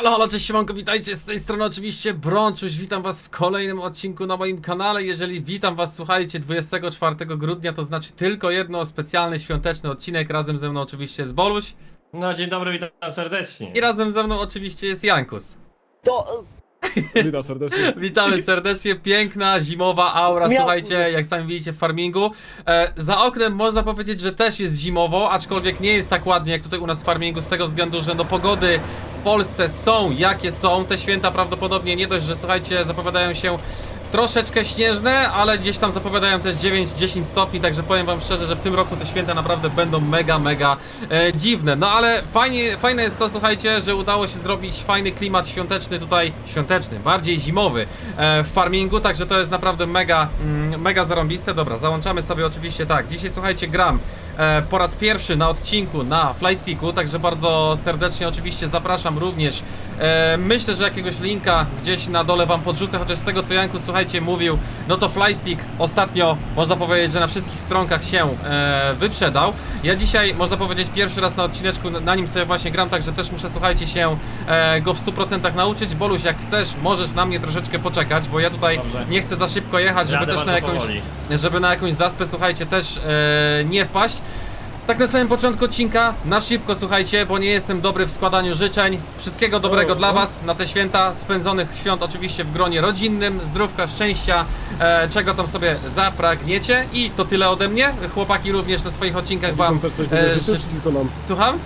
Halo, halo, cześć, siemanko, witajcie, z tej strony oczywiście Brączuś, witam was w kolejnym odcinku na moim kanale, jeżeli witam was, słuchajcie, 24 grudnia, to znaczy tylko jedno specjalny, świąteczny odcinek, razem ze mną oczywiście jest Boluś No dzień dobry, witam serdecznie. i razem ze mną oczywiście jest Jankus. To Witam serdecznie. Witamy serdecznie, piękna, zimowa aura, Miał- słuchajcie, jak sami widzicie w farmingu. E, za oknem można powiedzieć, że też jest zimowo, aczkolwiek nie jest tak ładnie jak tutaj u nas w farmingu, z tego względu, że no pogody w Polsce są jakie są. Te święta prawdopodobnie nie dość, że słuchajcie, zapowiadają się troszeczkę śnieżne, ale gdzieś tam zapowiadają też 9-10 stopni, także powiem wam szczerze, że w tym roku te święta naprawdę będą mega, mega e, dziwne. No ale fajnie, fajne jest to, słuchajcie, że udało się zrobić fajny klimat świąteczny tutaj, świąteczny, bardziej zimowy e, w farmingu, także to jest naprawdę mega, mm, mega zarąbiste. Dobra, załączamy sobie oczywiście tak. Dzisiaj słuchajcie, gram e, po raz pierwszy na odcinku na Flysticku, także bardzo serdecznie oczywiście zapraszam również. E, myślę, że jakiegoś linka gdzieś na dole wam podrzucę, chociaż z tego co Janku słuchajcie mówił, no to Flystick ostatnio można powiedzieć, że na wszystkich stronkach się e, wyprzedał. Ja dzisiaj można powiedzieć pierwszy raz na odcineczku na nim sobie właśnie gram, także też muszę słuchajcie się e, go w 100% nauczyć. Boluś, jak chcesz, możesz na mnie troszeczkę poczekać, bo ja tutaj Dobrze. nie chcę za szybko jechać, żeby Jadę też na jakąś powoli. żeby na jakąś zaspę, słuchajcie, też nie wpaść. Tak na samym początku odcinka, na szybko słuchajcie, bo nie jestem dobry w składaniu życzeń. Wszystkiego dobrego O, dla o. Was na te święta, spędzonych świąt oczywiście w gronie rodzinnym, zdrówka, szczęścia, e, czego tam sobie zapragniecie. I to tyle ode mnie. Chłopaki również na swoich odcinkach Widzą Wam... też coś e, będzie życzyć, ży- czy tylko nam? Słucham?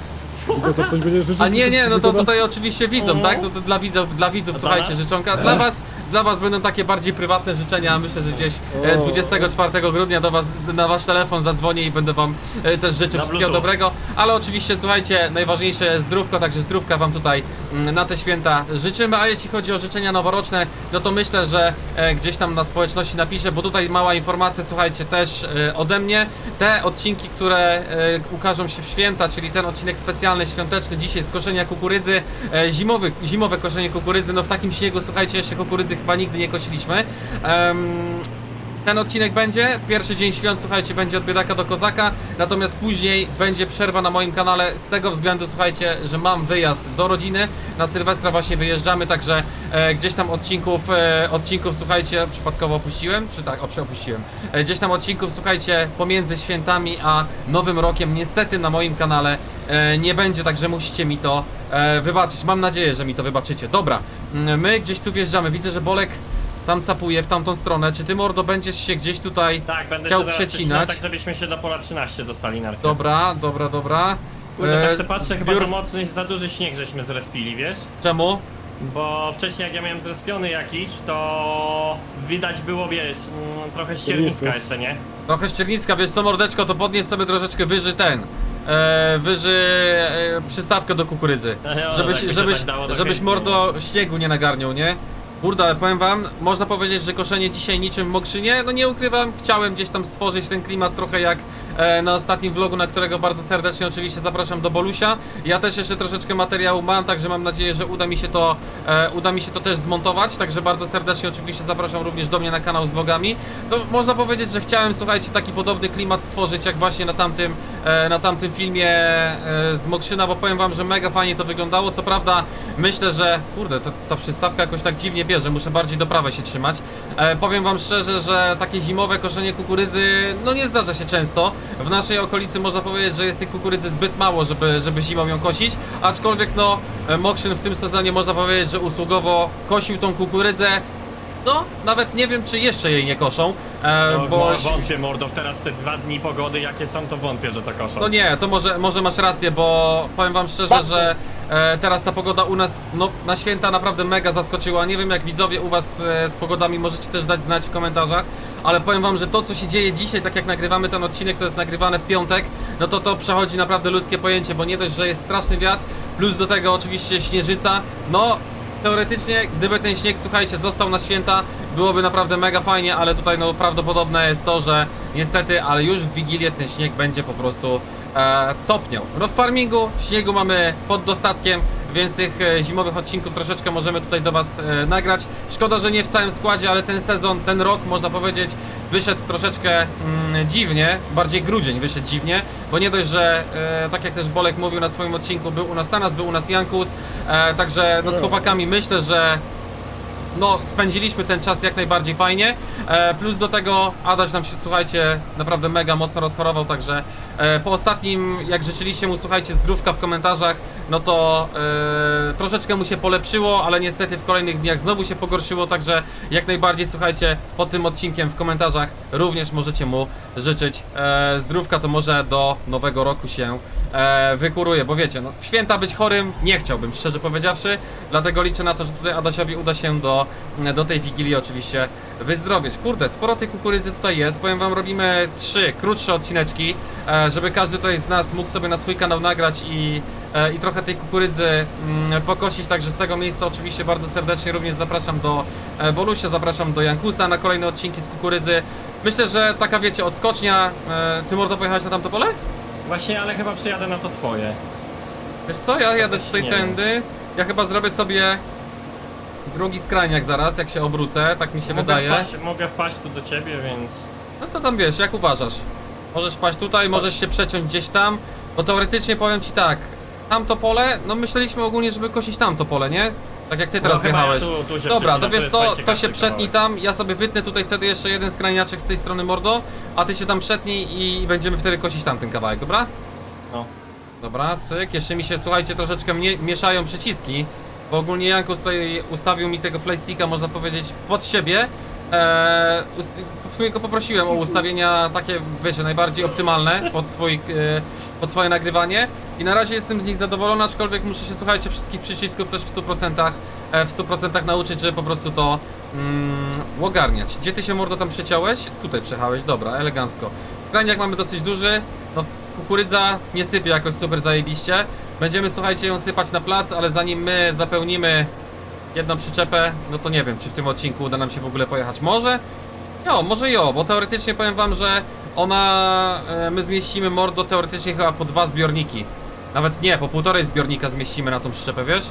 Widzą też coś będzie życzyć? A nie, nie, no to nam? tutaj oczywiście widzą, tak? To, to dla widzów, dla widzów, A słuchajcie, życzonka. Dla was, dla was będą takie bardziej prywatne życzenia. Myślę, że gdzieś e, O. 24 grudnia do was, na wasz telefon zadzwonię i będę wam e, też życzył wszystkiego Bluetooth. dobrego. Ale oczywiście, słuchajcie, najważniejsze zdrówko, także zdrówka wam tutaj mm, na te święta życzymy. A jeśli chodzi o życzenia noworoczne, no to myślę, że e, gdzieś tam na społeczności napiszę, bo tutaj mała informacja, słuchajcie, też e, ode mnie. Te odcinki, które e, ukażą się w święta, czyli ten odcinek specjalny, świąteczny, dzisiaj z koszenia kukurydzy, e, zimowy, zimowe koszenie kukurydzy, no w takim śniegu, słuchajcie, jeszcze kukurydzy chyba nigdy nie kosiliśmy. Em, ten odcinek będzie, pierwszy dzień świąt, słuchajcie, będzie od biedaka do kozaka, natomiast później będzie przerwa na moim kanale z tego względu, słuchajcie, że mam wyjazd do rodziny, na Sylwestra właśnie wyjeżdżamy, także e, gdzieś tam odcinków, e, odcinków, słuchajcie, przypadkowo opuściłem, czy tak, o, przeopuściłem, e, gdzieś tam odcinków, słuchajcie, pomiędzy świętami a Nowym Rokiem, niestety na moim kanale e, nie będzie, także musicie mi to e, wybaczyć, mam nadzieję, że mi to wybaczycie. Dobra, my gdzieś tu wjeżdżamy, widzę, że Bolek tam capuje w tamtą stronę. Czy ty, mordo, będziesz się gdzieś tutaj Tak, będę chciał się zaraz przecinać? tak żebyśmy się do pola 13 dostali najpierw. Dobra, dobra, dobra. Kurde, E, tak se patrzę, chyba zbiór- za mocny, za duży śnieg żeśmy zrespili, wiesz? Czemu? Bo wcześniej jak ja miałem zrespiony jakiś, to widać było, wiesz, mm, trochę ścierniska jeszcze, nie? Trochę ścierniska, wiesz co, mordeczko, to podnieś sobie troszeczkę wyżej ten. E, wyżej e, przystawkę do kukurydzy. No, Żebyś, tak by się żebyś, tak dało, to żebyś mordo śniegu nie nagarniał, nie? Kurde, powiem wam, można powiedzieć, że koszenie dzisiaj niczym w Mokrzynie, no nie ukrywam, chciałem gdzieś tam stworzyć ten klimat trochę jak na ostatnim vlogu, na którego bardzo serdecznie oczywiście zapraszam do Bolusia. Ja też jeszcze troszeczkę materiału mam, także mam nadzieję, że uda mi się to, e, uda mi się to też zmontować, także bardzo serdecznie oczywiście zapraszam również do mnie na kanał z vlogami. No, można powiedzieć, że chciałem, słuchajcie, taki podobny klimat stworzyć, jak właśnie na tamtym, e, na tamtym filmie e, z Mokrzyna, bo powiem wam, że mega fajnie to wyglądało. Co prawda, myślę, że kurde, to, ta przystawka jakoś tak dziwnie bierze, muszę bardziej do prawej się trzymać. E, powiem wam szczerze, że takie zimowe koszenie kukurydzy, no nie zdarza się często. W naszej okolicy można powiedzieć, że jest tej kukurydzy zbyt mało, żeby, żeby zimą ją kosić, aczkolwiek no, e, Mokrzyn w tym sezonie można powiedzieć, że usługowo kosił tą kukurydzę. No, nawet nie wiem, czy jeszcze jej nie koszą, e, No, bo... bo... Wątpię, mordo, teraz te dwa dni pogody jakie są, to wątpię, że to koszą. No nie, to może, może masz rację, bo powiem wam szczerze, że e, teraz ta pogoda u nas no, na święta naprawdę mega zaskoczyła. Nie wiem jak widzowie u was e, z pogodami możecie też dać znać w komentarzach, ale powiem wam, że to co się dzieje dzisiaj, tak jak nagrywamy ten odcinek, to jest nagrywane w piątek, no to to przechodzi naprawdę ludzkie pojęcie, bo nie dość, że jest straszny wiatr, plus do tego oczywiście śnieżyca, no teoretycznie, gdyby ten śnieg, słuchajcie, został na święta, byłoby naprawdę mega fajnie, ale tutaj no prawdopodobne jest to, że niestety, ale już w Wigilię ten śnieg będzie po prostu e, topniał. No w farmingu śniegu mamy pod dostatkiem, więc tych e, zimowych odcinków troszeczkę możemy tutaj do Was e, nagrać. Szkoda, że nie w całym składzie, ale ten sezon, ten rok można powiedzieć wyszedł troszeczkę mm, dziwnie, bardziej grudzień wyszedł dziwnie, bo nie dość, że e, tak jak też Bolek mówił na swoim odcinku, był u nas Tanas, był u nas Jankus, e, także no, z chłopakami myślę, że no, spędziliśmy ten czas jak najbardziej fajnie. E, plus do tego Adaś nam się, słuchajcie, naprawdę mega mocno rozchorował, także e, po ostatnim, jak życzyliście mu, słuchajcie, zdrówka w komentarzach, no to e, troszeczkę mu się polepszyło, ale niestety w kolejnych dniach znowu się pogorszyło, także jak najbardziej, słuchajcie, pod tym odcinkiem w komentarzach również możecie mu życzyć e, zdrówka, to może do nowego roku się e, wykuruje, bo wiecie, no, święta być chorym nie chciałbym, szczerze powiedziawszy, dlatego liczę na to, że tutaj Adasiowi uda się do, do tej Wigilii oczywiście wyzdrowieć. Kurde, sporo tej kukurydzy tutaj jest, powiem wam, robimy trzy krótsze odcineczki, e, żeby każdy tutaj z nas mógł sobie na swój kanał nagrać i, e, i trochę tej kukurydzy mm, pokosić, także z tego miejsca oczywiście bardzo serdecznie również zapraszam do e, Bolusia, zapraszam do Jankusa na kolejne odcinki z kukurydzy. Myślę, że taka wiecie, odskocznia, ty mordo pojechałeś na tamto pole? Właśnie, ale chyba przyjadę na to twoje. Wiesz co, ja jadę tutaj tędy. Ja chyba zrobię sobie drugi skrajniak zaraz, jak się obrócę, tak mi się mogę wydaje. Wpaść, mogę wpaść tu do ciebie, więc... No to tam wiesz, jak uważasz? Możesz paść tutaj, możesz się przeciąć gdzieś tam, bo teoretycznie powiem ci tak, tamto pole, no myśleliśmy ogólnie, żeby kosić tamto pole, nie? Tak jak ty teraz no, chyba wjechałeś. Ja tu, tu Dobra, to wiesz co, to się przetnij tam, ja sobie wytnę tutaj wtedy jeszcze jeden skrajniaczek z tej strony mordo, a ty się tam przetnij i będziemy wtedy kosić tamten kawałek, dobra? No. Dobra, cyk, jeszcze mi się, słuchajcie, troszeczkę mnie, mieszają przyciski, bo ogólnie tutaj ustawił mi tego flysticka, można powiedzieć, pod siebie. Eee, w sumie go poprosiłem o ustawienia takie, wiecie, najbardziej optymalne pod, swój, e, pod swoje nagrywanie i na razie jestem z nich zadowolony, aczkolwiek muszę się, słuchajcie, wszystkich przycisków też w 100%, e, w 100% nauczyć, żeby po prostu to mm, ogarniać. Gdzie ty się, mordo, tam przeciąłeś? Tutaj przejechałeś, dobra, elegancko. Kraniak mamy dosyć duży, no kukurydza nie sypie jakoś super zajebiście. Będziemy, słuchajcie, ją sypać na plac, ale zanim my zapełnimy jedną przyczepę, no to nie wiem, czy w tym odcinku uda nam się w ogóle pojechać. Może? Jo, może jo, bo teoretycznie powiem wam, że ona, e, my zmieścimy mordo teoretycznie chyba po dwa zbiorniki. Nawet nie, po półtorej zbiornika zmieścimy na tą przyczepę, wiesz?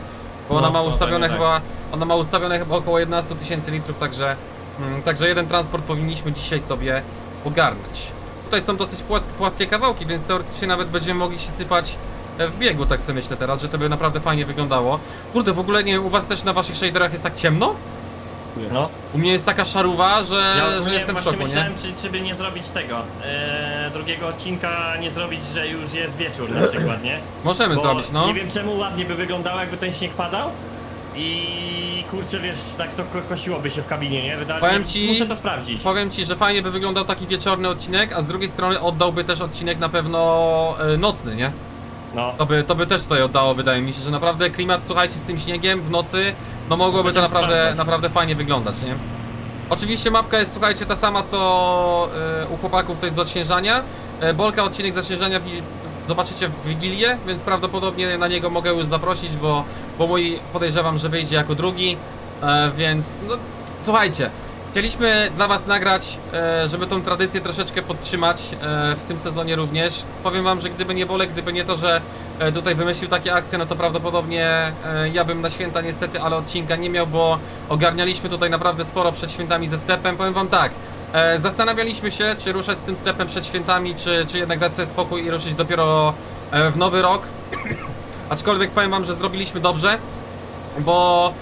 Bo ona No, ma no, ustawione tak, chyba, ona ma ustawione chyba około 11 tysięcy litrów, także, mm, także jeden transport powinniśmy dzisiaj sobie ogarnąć. Tutaj są dosyć płas płaskie kawałki, więc teoretycznie nawet będziemy mogli się sypać w biegu, tak sobie myślę teraz, że to by naprawdę fajnie wyglądało. Kurde, w ogóle nie wiem, u was też na waszych shaderach jest tak ciemno? No. U mnie jest taka szaruwa, że, Ja że ogólnie jestem w właśnie szoku, nie? myślałem, czy, czy by nie zrobić tego, e, drugiego odcinka, nie zrobić, że już jest wieczór na przykład, nie? Możemy Bo zrobić, no. Nie wiem czemu ładnie by wyglądało, jakby ten śnieg padał. I kurczę, wiesz, tak to ko kosiłoby się w kabinie, nie? Wydaje Powiem ci- Muszę to sprawdzić. Powiem ci, że fajnie by wyglądał taki wieczorny odcinek, a z drugiej strony oddałby też odcinek na pewno e, nocny, nie? No. To by, to by też tutaj oddało, wydaje mi się, że naprawdę klimat, słuchajcie, z tym śniegiem w nocy, no mogłoby to Będziemy naprawdę, sprawdzać. naprawdę fajnie wyglądać, nie? Oczywiście mapka jest, słuchajcie, ta sama co e, u chłopaków tutaj z odśnieżania. E, Bolka odcinek z odśnieżania wi- zobaczycie w Wigilię, więc prawdopodobnie na niego mogę już zaprosić, bo, bo mój podejrzewam, że wyjdzie jako drugi, e, więc no słuchajcie. Chcieliśmy dla Was nagrać, e, żeby tą tradycję troszeczkę podtrzymać e, w tym sezonie również. Powiem Wam, że gdyby nie Bolek, gdyby nie to, że e, tutaj wymyślił takie akcje, no to prawdopodobnie ja bym na święta niestety, ale odcinka nie miał, bo ogarnialiśmy tutaj naprawdę sporo przed świętami ze sklepem. Powiem Wam tak, zastanawialiśmy się, czy ruszać z tym sklepem przed świętami, czy, czy jednak dać sobie spokój i ruszyć dopiero w nowy rok. Aczkolwiek powiem Wam, że zrobiliśmy dobrze, bo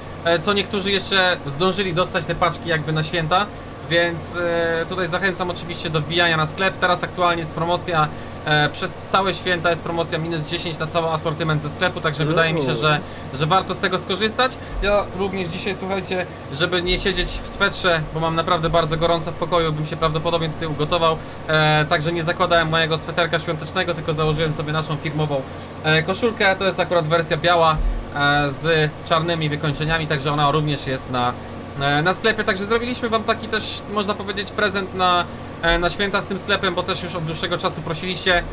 co niektórzy jeszcze zdążyli dostać te paczki jakby na święta, więc e, tutaj zachęcam oczywiście do wbijania na sklep. Teraz aktualnie jest promocja, e, przez całe święta jest promocja minus 10 na cały asortyment ze sklepu, także wydaje mi się, że, że warto z tego skorzystać. Ja również dzisiaj, słuchajcie, żeby nie siedzieć w swetrze, bo mam naprawdę bardzo gorąco w pokoju, bym się prawdopodobnie tutaj ugotował, e, także nie zakładałem mojego sweterka świątecznego, tylko założyłem sobie naszą firmową e, koszulkę, to jest akurat wersja biała, e, z czarnymi wykończeniami, także ona również jest na, e, na sklepie. Także zrobiliśmy Wam taki też, można powiedzieć, prezent na, e, na święta z tym sklepem, bo też już od dłuższego czasu prosiliście.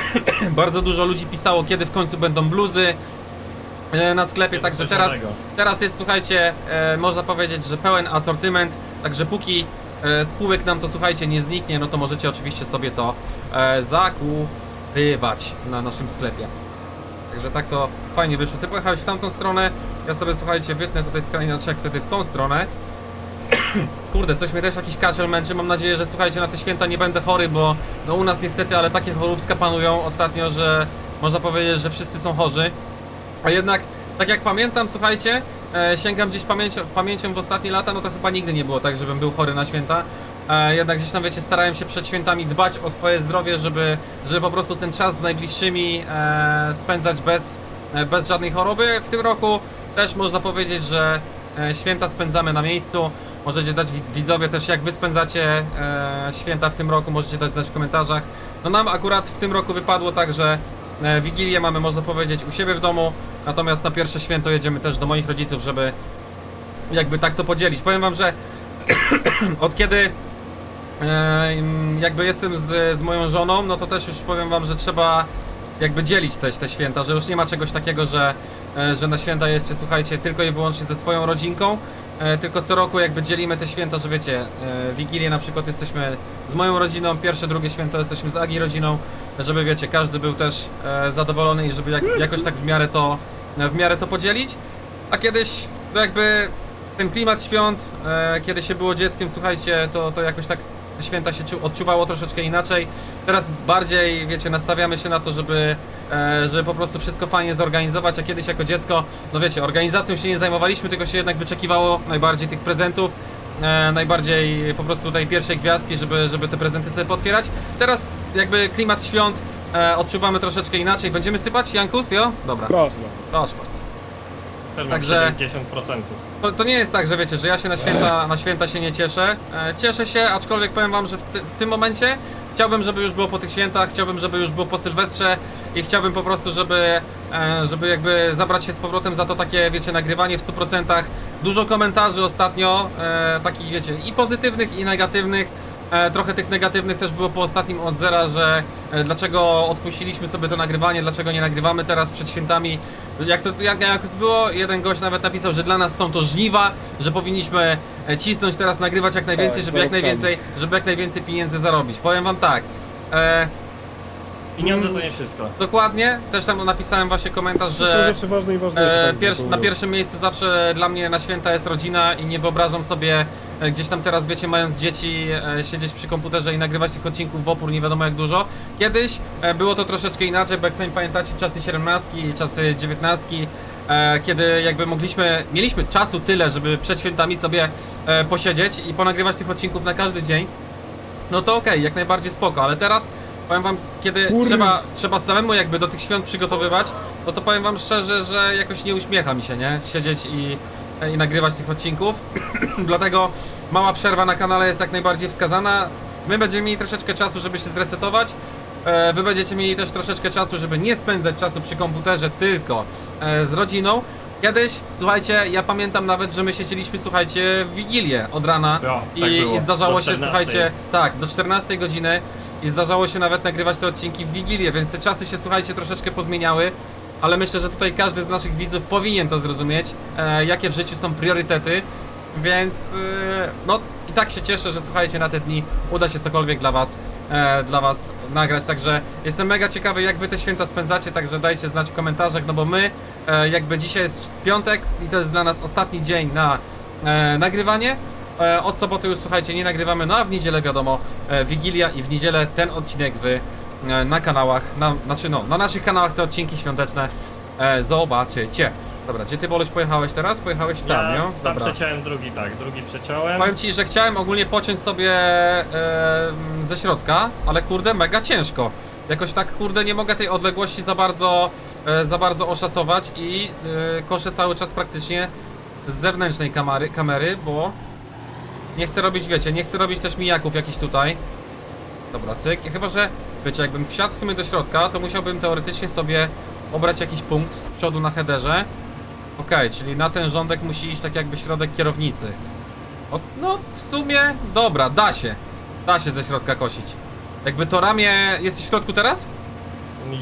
Bardzo dużo ludzi pisało, kiedy w końcu będą bluzy e, na sklepie, także teraz, teraz jest, słuchajcie, e, można powiedzieć, że pełen asortyment, także póki e, spółek nam to, słuchajcie, nie zniknie, no to możecie oczywiście sobie to e, bywać na naszym sklepie. Także tak to fajnie wyszło. Ty pojechałeś w tamtą stronę, ja sobie słuchajcie, wytnę tutaj skrajniaczek wtedy w tą stronę. Kurde, coś mnie też jakiś kaszel męczy. Mam nadzieję, że słuchajcie, na te święta nie będę chory, bo no u nas niestety, ale takie choróbska panują ostatnio, że można powiedzieć, że wszyscy są chorzy. A jednak, tak jak pamiętam, słuchajcie, e, sięgam gdzieś pamięcią, pamięcią w ostatnie lata, no to chyba nigdy nie było tak, żebym był chory na święta. E, jednak gdzieś tam, wiecie, starałem się przed świętami dbać o swoje zdrowie, żeby, żeby po prostu ten czas z najbliższymi e, spędzać bez, e, bez żadnej choroby. W tym roku też można powiedzieć, że święta spędzamy na miejscu. Możecie dać wid- widzowie też, jak wy spędzacie święta w tym roku, możecie dać znać w komentarzach. No nam akurat w tym roku wypadło tak, że Wigilię mamy, można powiedzieć, u siebie w domu, natomiast na pierwsze święto jedziemy też do moich rodziców, żeby jakby tak to podzielić. Powiem wam, że od kiedy jakby jestem z, z moją żoną, no to też już powiem wam, że trzeba jakby dzielić te święta, że już nie ma czegoś takiego, że, e, że na święta jest, słuchajcie, tylko i wyłącznie ze swoją rodzinką, e, tylko co roku jakby dzielimy te święta, że wiecie, e, Wigilię na przykład jesteśmy z moją rodziną, pierwsze, drugie święto jesteśmy z Agi rodziną, żeby wiecie, każdy był też zadowolony i żeby jak, jakoś tak w miarę to, w miarę to podzielić, a kiedyś no jakby ten klimat świąt, kiedy się było dzieckiem, słuchajcie, to, to jakoś tak te święta się czu, odczuwało troszeczkę inaczej. Teraz bardziej, wiecie, nastawiamy się na to, żeby, e, żeby po prostu wszystko fajnie zorganizować, a kiedyś jako dziecko, no wiecie, organizacją się nie zajmowaliśmy, tylko się jednak wyczekiwało najbardziej tych prezentów. E, najbardziej po prostu tej pierwszej gwiazdki, żeby, żeby te prezenty sobie potwierać. Teraz jakby klimat świąt e, odczuwamy troszeczkę inaczej. Będziemy sypać, Jankus, jo? Dobra, Proszę. proszę bardzo. Też mam Także- 70%. To, to nie jest tak, że wiecie, że ja się na święta, na święta się nie cieszę. E, cieszę się, aczkolwiek powiem wam, że w, ty, w tym momencie chciałbym, żeby już było po tych świętach, chciałbym, żeby już było po Sylwestrze i chciałbym po prostu, żeby, e, żeby jakby zabrać się z powrotem za to takie, wiecie, nagrywanie w 100%. Dużo komentarzy ostatnio, e, takich wiecie, i pozytywnych, i negatywnych. Trochę tych negatywnych też było po ostatnim od zera, że dlaczego odpuściliśmy sobie to nagrywanie, dlaczego nie nagrywamy teraz przed świętami. Jak to jak, jak było, jeden gość nawet napisał, że dla nas są to żniwa, że powinniśmy e, cisnąć teraz, nagrywać jak najwięcej, Tak, żeby jak zarobkami. najwięcej, żeby jak najwięcej pieniędzy zarobić. Powiem wam tak. E, Pieniądze to nie wszystko. dokładnie, też tam napisałem właśnie komentarz, Że... Są że rzeczy ważne i ważniejsze. E, tak, pierwszy, to- na pierwszym miejscu zawsze dla mnie na święta jest rodzina i nie wyobrażam sobie e, gdzieś tam teraz, wiecie, mając dzieci, e, siedzieć przy komputerze i nagrywać tych odcinków w opór nie wiadomo jak dużo. Kiedyś e, było to troszeczkę inaczej, bo jak sami pamiętacie czasy 17, czasy 19, e, kiedy jakby mogliśmy, mieliśmy czasu tyle, żeby przed świętami sobie e, posiedzieć i ponagrywać tych odcinków na każdy dzień. No to okej, jak najbardziej spoko, ale teraz powiem wam, kiedy trzeba, trzeba samemu jakby do tych świąt przygotowywać, no to powiem wam szczerze, że jakoś nie uśmiecha mi się, nie? Siedzieć i, i nagrywać tych odcinków. Dlatego mała przerwa na kanale jest jak najbardziej wskazana. My będziemy mieli troszeczkę czasu, żeby się zresetować. E, Wy będziecie mieli też troszeczkę czasu, żeby nie spędzać czasu przy komputerze, tylko e, z rodziną. Kiedyś, słuchajcie, ja pamiętam nawet, że my siedzieliśmy, słuchajcie, w Wigilię od rana i, tak i zdarzało Do się, 14. słuchajcie, tak, do 14 godziny i zdarzało się nawet nagrywać te odcinki w Wigilię, więc te czasy się, słuchajcie, troszeczkę pozmieniały, ale myślę, że tutaj każdy z naszych widzów powinien to zrozumieć, e, jakie w życiu są priorytety, więc e, no i tak się cieszę, że słuchajcie, na te dni uda się cokolwiek dla was, e, dla was nagrać, także jestem mega ciekawy, jak wy te święta spędzacie, także dajcie znać w komentarzach, no bo my, e, jakby dzisiaj jest piątek i to jest dla nas ostatni dzień na e, nagrywanie, E, Od soboty już słuchajcie, nie nagrywamy, no a w niedzielę wiadomo, e, Wigilia i w niedzielę ten odcinek wy e, na kanałach, na, znaczy no, na naszych kanałach te odcinki świąteczne e, zobaczycie. Dobra, gdzie ty Boluś pojechałeś teraz? Pojechałeś tam, ja jo? tam Dobra. przeciąłem drugi, tak, drugi przeciąłem. Powiem ci, że chciałem ogólnie pociąć sobie e, ze środka, ale kurde, mega ciężko. Jakoś tak, kurde, nie mogę tej odległości za bardzo, e, za bardzo oszacować i e, koszę cały czas praktycznie z zewnętrznej kamery, kamery, bo nie chcę robić, wiecie, nie chcę robić też mijaków jakiś tutaj. Dobra, cyk. Chyba, że, wiecie, jakbym wsiadł w sumie do środka, to musiałbym teoretycznie sobie obrać jakiś punkt z przodu na headerze. Okej, czyli na ten rządek musi iść tak jakby środek kierownicy. O, no, w sumie, dobra, da się. Da się ze środka kosić. Jakby to ramię... Jesteś w środku teraz?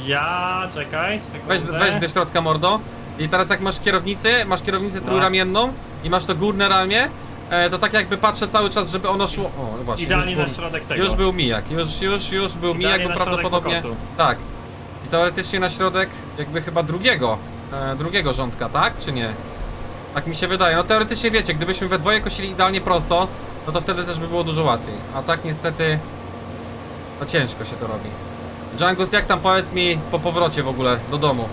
Ja, czekaj, Weź, sekundę. weź do środka mordo. I teraz jak masz kierownicę, masz kierownicę No. trójramienną i masz to górne ramię, e, to tak jakby patrzę cały czas, żeby ono szło... O, właśnie, Idealnie już na był, środek tego. już był mijak, już, już, już był mijak, Idealnie bo na środek prawdopodobnie... pokosu. Tak, teoretycznie na środek jakby chyba drugiego, e, drugiego rządka, tak? Czy nie? Tak mi się wydaje. No teoretycznie wiecie, gdybyśmy we dwoje kosili idealnie prosto, no to wtedy też by było dużo łatwiej. A tak niestety, no ciężko się to robi. Djangus, jak tam powiedz mi po powrocie w ogóle do domu?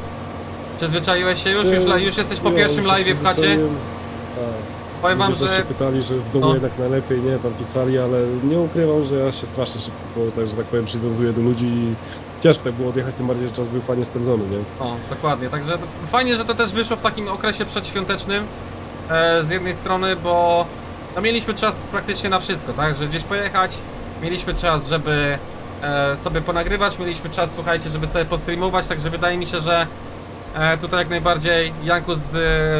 Przyzwyczaiłeś się już? Już, już jesteś po pierwszym live'ie w chacie? Tak. Powiem wam, Ludzie też że... się pytali, że w domu No. jednak najlepiej, nie, tam pisali, ale nie ukrywam, że ja się strasznie szybko, tak, że tak powiem, przywiązuję do ludzi i ciężko tak było odjechać, tym bardziej, że czas był fajnie spędzony, nie? O, dokładnie. Także to f- fajnie, że to też wyszło w takim okresie przedświątecznym e, z jednej strony, bo no, mieliśmy czas praktycznie na wszystko, tak? Że gdzieś pojechać, mieliśmy czas, żeby e, sobie ponagrywać, mieliśmy czas, słuchajcie, żeby sobie postreamować, także wydaje mi się, że e, tutaj jak najbardziej Janku z,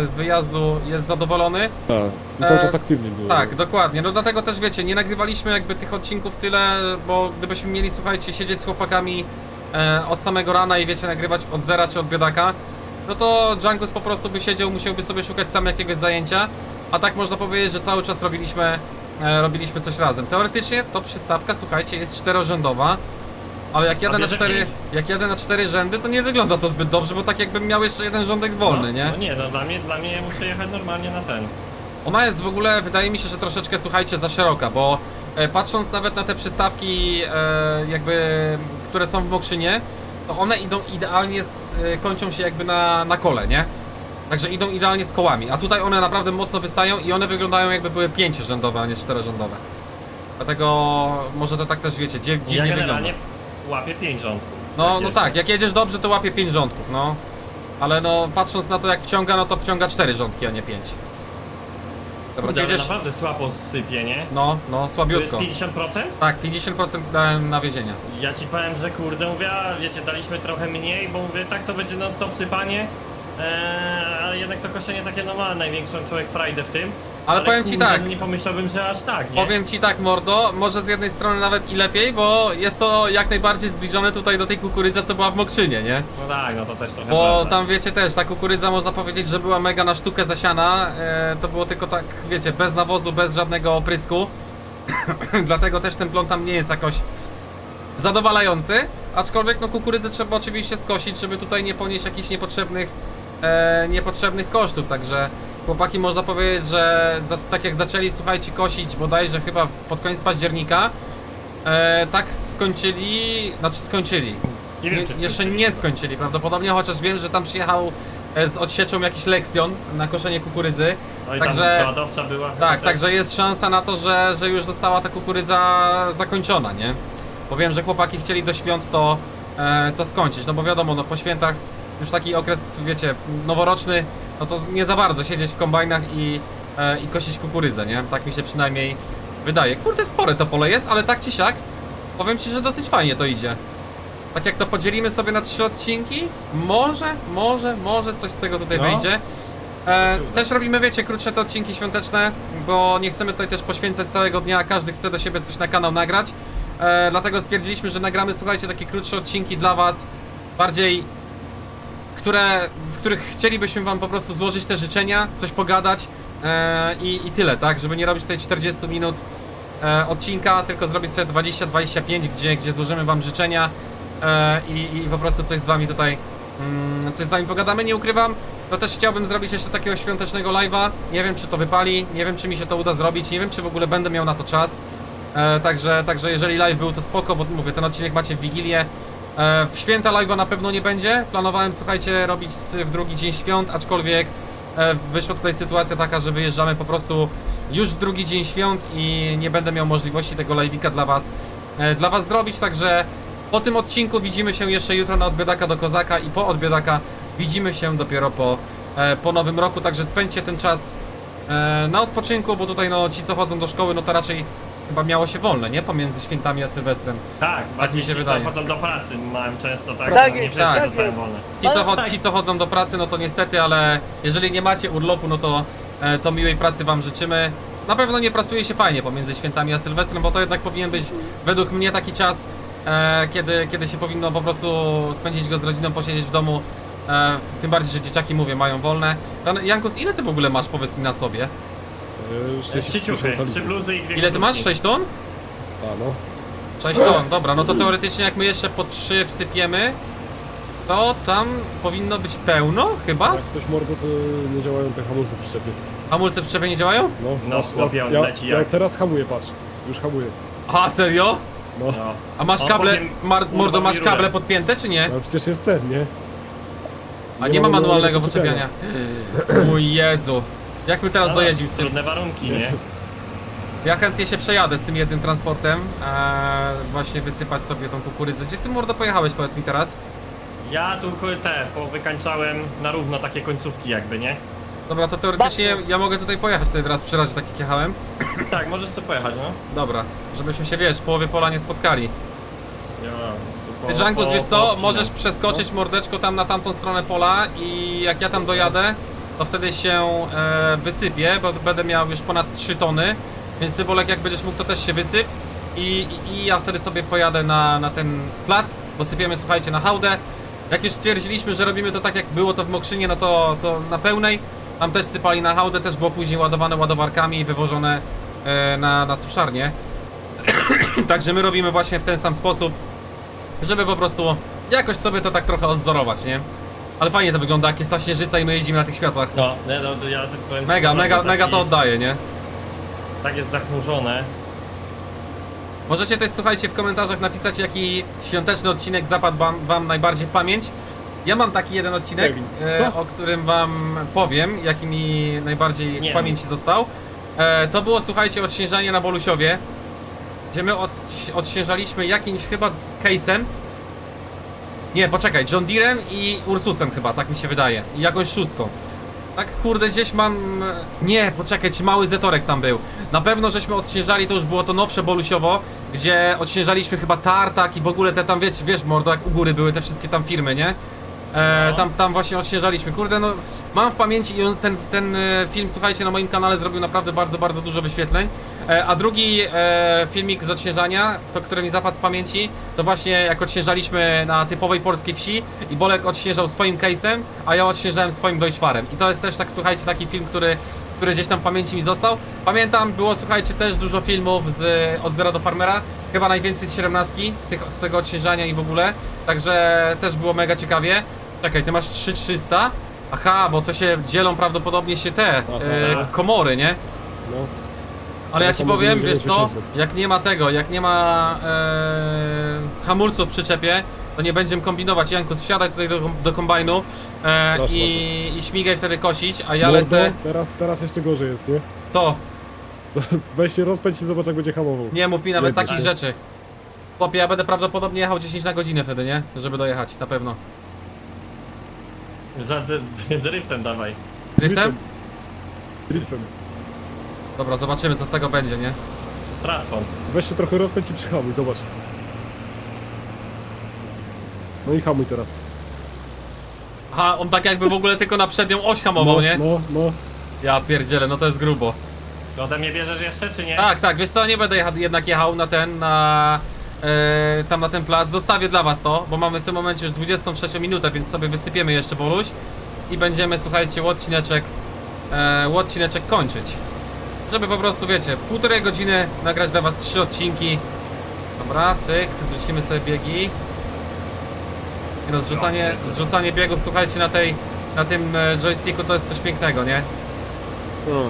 z wyjazdu jest zadowolony. Tak, i cały E, czas aktywnie było. Tak, dokładnie. No dlatego też wiecie, nie nagrywaliśmy jakby tych odcinków tyle, bo gdybyśmy mieli, słuchajcie, siedzieć z chłopakami e, od samego rana i wiecie, nagrywać od zera czy od biedaka, no to Djangus po prostu by siedział, musiałby sobie szukać sam jakiegoś zajęcia, a tak można powiedzieć, że cały czas robiliśmy, e, robiliśmy coś razem. Teoretycznie to przystawka, słuchajcie, jest czterorzędowa, ale jak jadę, na bierze cztery, pięć. jak jadę na cztery rzędy, to nie wygląda to zbyt dobrze, bo tak jakbym miał jeszcze jeden rządek wolny, no, nie? No nie, no dla mnie, dla mnie muszę jechać normalnie na ten. Ona jest w ogóle, wydaje mi się, że troszeczkę, słuchajcie, za szeroka, bo e, patrząc nawet na te przystawki, e, jakby, które są w Mokrzynie, to one idą idealnie, z, e, kończą się jakby na, na kole, nie? Także idą idealnie z kołami, a tutaj one naprawdę mocno wystają i one wyglądają jakby były pięciorzędowe, a nie czterorzędowe. Dlatego może to tak też, wiecie, dziew, Ja dziwnie wygląda. Łapię pięć rządków. No, no tak, jak jedziesz dobrze, to łapie pięć rządków, no. Ale no, patrząc na to jak wciąga, no to wciąga cztery rządki, a nie pięć. Dobra, Kurde, ale jedziesz... naprawdę słabo sypie, nie? No, no, To jest słabiutko. 50%? Tak, 50% dałem nawiezienia. Ja ci powiem, że kurde, mówię, a wiecie, daliśmy trochę mniej, bo mówię, tak to będzie non stop sypanie, eee, ale jednak to koszenie takie no ma największą człowiek frajdę w tym. Ale powiem ci kurde, tak. Nie pomyślałbym, że aż tak, nie? Powiem ci tak, mordo, może z jednej strony nawet i lepiej, bo jest to jak najbardziej zbliżone tutaj do tej kukurydzy, co była w Mokrzynie, nie? No tak, no to też trochę Bo prawda. tam wiecie też, ta kukurydza można powiedzieć, że była mega na sztukę zasiana. E, to było tylko tak, wiecie, bez nawozu, bez żadnego oprysku. Dlatego też ten plon tam nie jest jakoś zadowalający. Aczkolwiek no kukurydzę trzeba oczywiście skosić, żeby tutaj nie ponieść jakichś niepotrzebnych, e, niepotrzebnych kosztów. Także chłopaki można powiedzieć, że za, tak jak zaczęli, słuchajcie, kosić bodajże chyba pod koniec października, e, tak skończyli, znaczy skończyli. Nie wiem, czy jeszcze skończyli. nie skończyli prawdopodobnie, chociaż wiem, że tam przyjechał e, z odsieczą jakiś lekcjon na koszenie kukurydzy. No i także- tam przeładowcza była chyba Tak, też. także jest szansa na to, że, że już została ta kukurydza zakończona, nie? Bo wiem, że chłopaki chcieli do świąt to, e, to skończyć, no bo wiadomo, no po świętach już taki okres, wiecie, noworoczny, no to nie za bardzo siedzieć w kombajnach i, e, i kosić kukurydzę, nie? Tak mi się przynajmniej wydaje. Kurde, spore to pole jest, ale tak czy siak, powiem ci, że dosyć fajnie to idzie. Tak jak to podzielimy sobie na trzy odcinki, może, może, może coś z tego tutaj No. wyjdzie. E, też robimy, wiecie, krótsze te odcinki świąteczne, bo nie chcemy tutaj też poświęcać całego dnia, każdy chce do siebie coś na kanał nagrać. E, dlatego stwierdziliśmy, że nagramy, słuchajcie, takie krótsze odcinki dla was, bardziej, które, w których chcielibyśmy wam po prostu złożyć te życzenia, coś pogadać e, i, i tyle, tak? Żeby nie robić tutaj 40 minut e, odcinka, tylko zrobić sobie 20-25, gdzie, gdzie złożymy wam życzenia e, i, i po prostu coś z wami tutaj, mm, coś z wami pogadamy, nie ukrywam. To też chciałbym zrobić jeszcze takiego świątecznego live'a. Nie wiem, czy to wypali, nie wiem, czy mi się to uda zrobić, nie wiem, czy w ogóle będę miał na to czas. E, także, także jeżeli live był, to spoko, bo mówię, ten odcinek macie w Wigilię. E, w święta live'a na pewno nie będzie. Planowałem, słuchajcie, robić w drugi dzień świąt, aczkolwiek e, wyszła tutaj sytuacja taka, że wyjeżdżamy po prostu już w drugi dzień świąt i nie będę miał możliwości tego live'ika dla was, e, dla was zrobić, także po tym odcinku widzimy się jeszcze jutro na odbiedaka do Kozaka i po odbiedaka widzimy się dopiero po, po nowym roku, także spędźcie ten czas na odpoczynku, bo tutaj no ci co chodzą do szkoły, no to raczej chyba miało się wolne, nie? Pomiędzy świętami a Sylwestrem. Tak, bardziej mi się ci, wydaje. co chodzą do pracy, mają często tak, Tak nie jest, wszyscy tak dostają jest. wolne. Ci co, cho- tak. ci, co chodzą do pracy, no to niestety, ale jeżeli nie macie urlopu, no to, e, to miłej pracy Wam życzymy. Na pewno nie pracuje się fajnie pomiędzy świętami a Sylwestrem, bo to jednak powinien być według mnie taki czas, e, kiedy, kiedy się powinno po prostu spędzić go z rodziną, posiedzieć w domu. E, tym bardziej, że dzieciaki, mówię, mają wolne. Jan- Jankus, ile Ty w ogóle masz, powiedz mi na sobie? E, Trzy 60 ciuchy, trzy bluzy i dwie Ile Ty masz? koszulki. 6 ton? A no. 6 ton, dobra, no to teoretycznie jak my jeszcze po 3 wsypiemy, To tam powinno być pełno, chyba? Jak coś mordo, to nie działają te hamulce w przyczepie. Hamulce w przyczepie nie działają? No, No, chłopie, on ja, leci jak... jak- teraz hamuję, patrz. Już hamuję. A, serio? No, No. A masz On kable, mar, urwał mordo, mi masz rurę. kable podpięte, czy nie? ale przecież jest ten, nie? A nie ma manualnego podczepiania. podczepiania. Mój Jezu. Jak my teraz No, dojedziemy z tym? Trudne warunki, nie? Ja chętnie się przejadę z tym jednym transportem. Właśnie wysypać sobie tą kukurydzę. Gdzie ty mordo pojechałeś, powiedz mi teraz? Ja tu te, powykańczałem na równo takie końcówki jakby, nie? Dobra, to teoretycznie ja mogę tutaj pojechać tutaj teraz przy razie tak jak jechałem. Tak, możesz sobie pojechać, no. Dobra, żebyśmy się wiesz, w połowie pola nie spotkali. Ja, tu Ty po- wiesz co, poobcinam. możesz przeskoczyć mordeczko tam na tamtą stronę pola i jak ja tam dojadę, to wtedy się e, wysypię, bo będę miał już ponad 3 tony, więc ty Bolek jak będziesz mógł to też się wysyp i, i, i ja wtedy sobie pojadę na, na ten plac, bo sypiemy słuchajcie na hałdę. Jak już stwierdziliśmy, że robimy to tak jak było to w Mokrzynie, no to, to na pełnej. Tam też sypali na hałdę, też było później ładowane ładowarkami i wywożone e, na, na suszarnię. Także my robimy właśnie w ten sam sposób żeby po prostu jakoś sobie to tak trochę odzorować, nie? Ale fajnie to wygląda, jak jest ta śnieżyca i my jeździmy na tych światłach. No, nie, no, ja tylko powiem ci, Mega, naprawdę mega, tak mega to jest- oddaje, nie? Tak jest zachmurzone. Możecie też, słuchajcie, w komentarzach napisać, jaki świąteczny odcinek zapadł wam, wam najbardziej w pamięć. Ja mam taki jeden odcinek, Kevin. e, Co? o którym wam powiem, jaki mi najbardziej Nie w pamięci został. E, to było, słuchajcie, odśnieżanie na Bolusiowie, gdzie my od, odśnieżaliśmy jakimś chyba case'em. Nie, poczekaj, John Deerem i Ursusem chyba, tak mi się wydaje. I jakąś szóstką. Tak, kurde, gdzieś mam... Nie, poczekaj, czy mały Zetorek tam był. Na pewno żeśmy odśnieżali, to już było to nowsze Bolusiowo, gdzie odśnieżaliśmy chyba Tartak i w ogóle te tam, wiecie, wiesz, mordo, jak u góry były te wszystkie tam firmy, nie? E, No. tam, tam właśnie odśnieżaliśmy. Kurde, no mam w pamięci i on, ten, ten e, film, słuchajcie, na moim kanale zrobił naprawdę bardzo, bardzo dużo wyświetleń. E, a drugi e, filmik z odśnieżania, to który mi zapadł w pamięci, to właśnie jak odśnieżaliśmy na typowej polskiej wsi i Bolek odśnieżał swoim case'em, a ja odśnieżałem swoim Deutschfarem. I to jest też tak, słuchajcie, taki film, który, który gdzieś tam w pamięci mi został. Pamiętam, było, słuchajcie, też dużo filmów z, od Zera do Farmera, chyba najwięcej z 17 z, tych, z tego odśnieżania i w ogóle, także też było mega ciekawie. Czekaj, ty masz 3300? Aha, bo to się dzielą prawdopodobnie się te e, komory, nie? No. Ale ja ci to powiem, mówię, wiesz że co, 9600. jak nie ma tego, jak nie ma e, hamulców w przyczepie, to nie będziemy kombinować. Jankus, wsiadaj tutaj do, do kombajnu e, Proszę i, i śmigaj wtedy kosić, a ja Mordo, lecę... Teraz, teraz jeszcze gorzej jest, nie? Co? Weź się rozpędź i zobacz jak będzie hamował. Nie mów mi nawet Lepiej, takich tak. rzeczy. Chłopie, ja będę prawdopodobnie jechał 10 na godzinę wtedy, nie? Żeby dojechać, na pewno. Za driftem dawaj. Driftem? Driftem. Dobra, zobaczymy co z tego będzie, nie? Tratwon. Weź się trochę rozpędź i przyhamuj, zobacz. No i hamuj teraz. Aha, on tak jakby w ogóle tylko na przednią oś hamował, no, nie? No, no. Ja pierdzielę, no to jest grubo. Ode mnie bierzesz jeszcze, czy nie? Tak, tak, wiesz co, nie będę jecha, jednak jechał na ten, na... E, tam na ten plac. Zostawię dla was to, bo mamy w tym momencie już 23 minutę, więc sobie wysypiemy jeszcze Boluś i będziemy, słuchajcie, odcineczek, e, odcineczek kończyć. Żeby po prostu, wiecie, w półtorej godziny nagrać dla was trzy odcinki. Dobra, cyk, zwrócimy sobie biegi. No, zrzucanie, zrzucanie biegów, słuchajcie, na tej, na tym e, joysticku to jest coś pięknego, nie? no.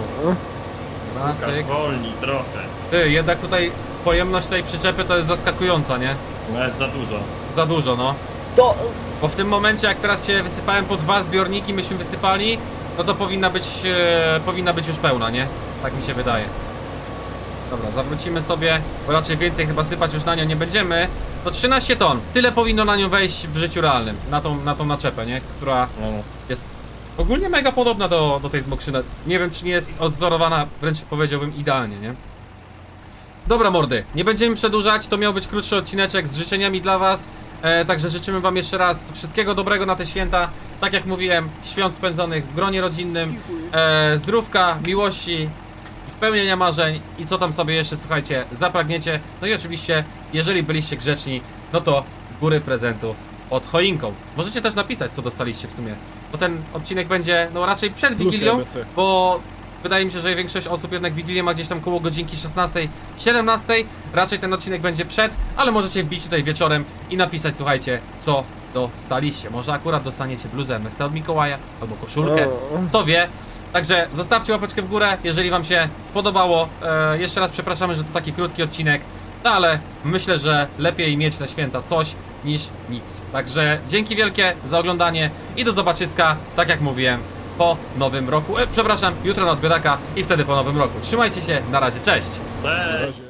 Dobra, Łukasz, cyk. wolni trochę. Ty, jednak tutaj pojemność tej przyczepy to jest zaskakująca, nie? No jest za dużo. Za dużo, no. To Bo w tym momencie, jak teraz cię wysypałem po dwa zbiorniki, myśmy wysypali, no to powinna być, e, powinna być już pełna, nie? Tak mi się wydaje. Dobra, zawrócimy sobie, bo raczej więcej chyba sypać już na nią nie będziemy. To 13 ton, tyle powinno na nią wejść w życiu realnym, na tą, na tą naczepę, nie? Która No. jest ogólnie mega podobna do, do tej z Mokrzyna. Nie wiem, czy nie jest odzorowana, wręcz powiedziałbym idealnie, nie? Dobra mordy, nie będziemy przedłużać, to miał być krótszy odcineczek z życzeniami dla was. E, także życzymy wam jeszcze raz wszystkiego dobrego na te święta. Tak jak mówiłem, świąt spędzonych w gronie rodzinnym, e, zdrówka, miłości, spełnienia marzeń i co tam sobie jeszcze, słuchajcie, zapragniecie. No i oczywiście, jeżeli byliście grzeczni, no to góry prezentów pod choinką. Możecie też napisać, co dostaliście w sumie, bo ten odcinek będzie, no raczej przed Wigilią, bo wydaje mi się, że większość osób jednak Wigilię ma gdzieś tam koło godzinki 16, 17. Raczej ten odcinek będzie przed, ale możecie wbić tutaj wieczorem i napisać, słuchajcie, co dostaliście. Może akurat dostaniecie bluzę MST od Mikołaja albo koszulkę. O. Kto wie. Także zostawcie łapeczkę w górę, jeżeli wam się spodobało. E, jeszcze raz przepraszamy, że to taki krótki odcinek. No ale myślę, że lepiej mieć na święta coś niż nic. Także dzięki wielkie za oglądanie i do zobaczyska, tak jak mówiłem, po nowym roku. E, przepraszam, jutro na odbiedaka i wtedy po nowym roku. Trzymajcie się, na razie, cześć! Cześć.